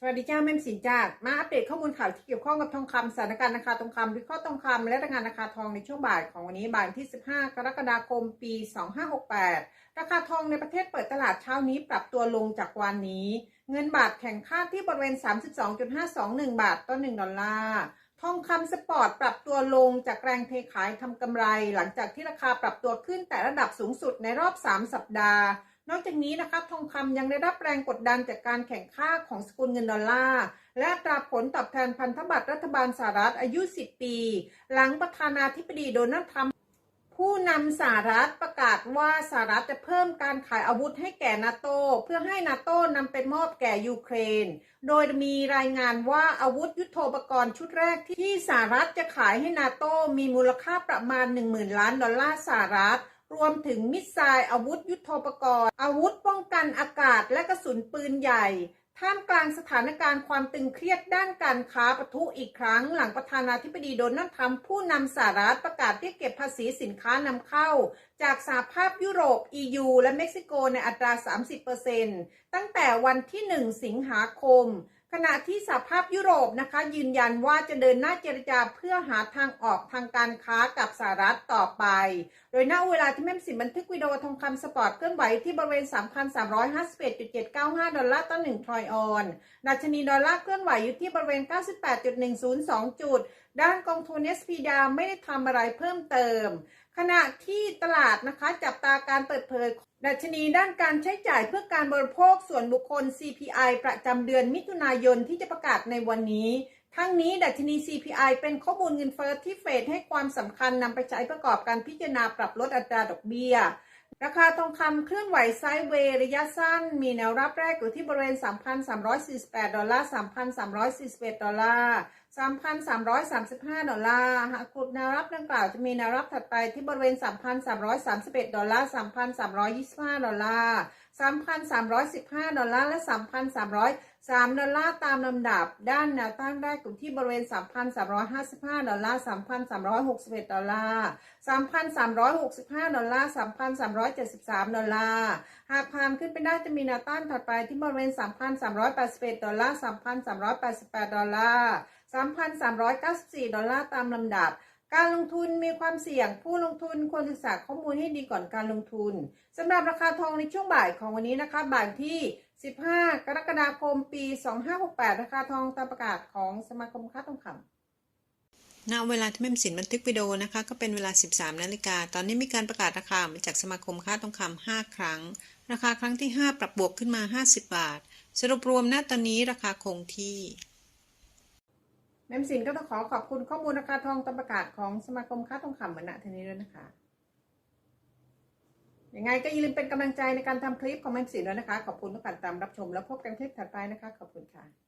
สวัสดีจ้าแม่สินจ้ามาอัปเดตข้อมูลข่าวที่เกี่ยวข้องกับทองคำสถานการณ์ราคาทองคำวิเคราะห์ทองคำและรายงานราคาทองในช่วงบ่ายของวันนี้บ่ายที่ 15 กรกฎาคม ปี 2568 ราคาทองในประเทศเปิดตลาดเช้านี้ปรับตัวลงจากวันนี้ เงินบาทแข่งค่าที่บริเวณ 32.521 บาทต่อ 1 ดอลลาร์ทองคำสปอร์ตปรับตัวลงจากแรงเทขายทำกำไร หลังจากที่ราคาปรับตัวขึ้นแต่ระดับสูงสุดในรอบ 3 สัปดาห์ นอกจากนี้นะคะทองคำยังได้รับแรงกดดันจากการแข่งข้าของสกุลเงินดอลลาร์และตราผลตอบแทนพันธบัตรรัฐบาลสหรัฐอายุ 10 ปี หลังประธานาธิบดีโดนัลด์ทรัมป์ผู้นำสหรัฐประกาศว่าสหรัฐจะเพิ่มการขายอาวุธให้แก่นาโต เพื่อให้นาโตนำไปมอบแก่ยูเครน โดยมีรายงานว่าอาวุธยุโทโธปกรณ์ชุดแรกที่สหรัฐจะขายให้นาโตมีมูลค่าประมาณ 10,000 ล้านดอลลาร์สหรัฐ รวมถึงมิสไซล์อาวุธยุโทโธปกรณ์ อาวุธป้องกันอากาศและกระสุนปืนใหญ่ ท่ามกลางสถานการณ์ความตึงเครียดด้านการค้าปะทุอีกครั้ง หลังประธานาธิบดีโดนัลด์ทรัมป์ผู้นำสหรัฐประกาศเรียกเก็บภาษีสินค้านำเข้า จากสหภาพยุโรป EU และเม็กซิโกในอัตรา 30%ตั้งแต่วันที่ 1 สิงหาคม ขณะที่สหภาพยุโรปนะคะ ยืนยันว่าจะเดินหน้าเจรจาเพื่อหาทางออกทางการค้ากับสหรัฐต่อไป โดยณเวลาที่แม่มสินบันทึกวิดีโอทองคำสปอร์ตเคลื่อนไหวที่บริเวณ 3,351.795 ดอลลาร์ต่อ1ทรอยออนดัชนีดอลลาร์เคลื่อนไหวอยู่ที่บริเวณ 98.102 จุด ด้านกองทุน SP ดาไม่ได้ทำอะไรเพิ่มเติม ขณะที่ตลาดนะคะจับตาการเปิดเผย ดัชนีด้านการใช้จ่ายเพื่อการบริโภคส่วนบุคคล CPI ประจำเดือนมิถุนายนที่จะประกาศในวันนี้ ทั้งนี้ดัชนี CPI เป็นข้อมูลเงินเฟ้อที่เฟดให้ความสำคัญนำไปใช้ประกอบการพิจารณาปรับลดอัตราดอกเบี้ย ราคาทองคำเคลื่อนไหวไซด์เวย์ระยะสั้น มีแนวรับแรกอยู่ที่บริเวณ 3,348 ดอลลาร์ 3,341 ดอลลาร์ 3,335 ดอลลาร์ หากกลุ่มแนวรับดังกล่าวจะมีแนวรับถัดไปที่บริเวณ 3,331 ดอลลาร์ 3,325 ดอลลาร์ 3,315 ดอลลาร์และ 3,303 ดอลลาร์ตามลำดับ ด้านแนวต้านแรกอยู่ที่บริเวณ 3,355 ดอลลาร์ 3,361 ดอลลาร์ 3,365 ดอลลาร์ 3,373 ดอลลาร์ หากผ่านขึ้นไปได้จะมีแนวต้านถัดไปที่บริเวณ 3,381 ดอลลาร์ 3,388 ดอลลาร์ 3,394 ดอลลาร์ตามลำดับ การลงทุนมีความเสี่ยง ผู้ลงทุนควรศึกษาข้อมูลให้ดีก่อนการลงทุนสำหรับราคาทองในช่วงบ่ายของวันนี้นะคะ บ่ายที่ 15 กรกฎาคม ปี 2568 ราคาทองตามประกาศของสมาคมค้าทองคำณเวลาที่แม่มสินบันทึกวิดีโอนะคะก็เป็นเวลา 13 นาฬิกา ตอนนี้มีการประกาศราคามาจากสมาคมค้าทองคำ5ครั้ง ราคาครั้งที่ 5 ปรับบวกขึ้นมา 50 บาท สรุปรวมณตอนนี้ราคาคงที่ แม่มสินก็ต้องขอขอบคุณข้อมูลราคาทองตามประกาศของสมาคมค้าทองคำเหมือนณทีนี้ด้วยนะคะยังไงก็อย่าลืมเป็นกำลังใจในการทำคลิปของแม่มสินด้วยนะคะ ขอบคุณทุกการตามรับชมแล้วพบกันคลิปถัดไปนะคะ ขอบคุณค่ะ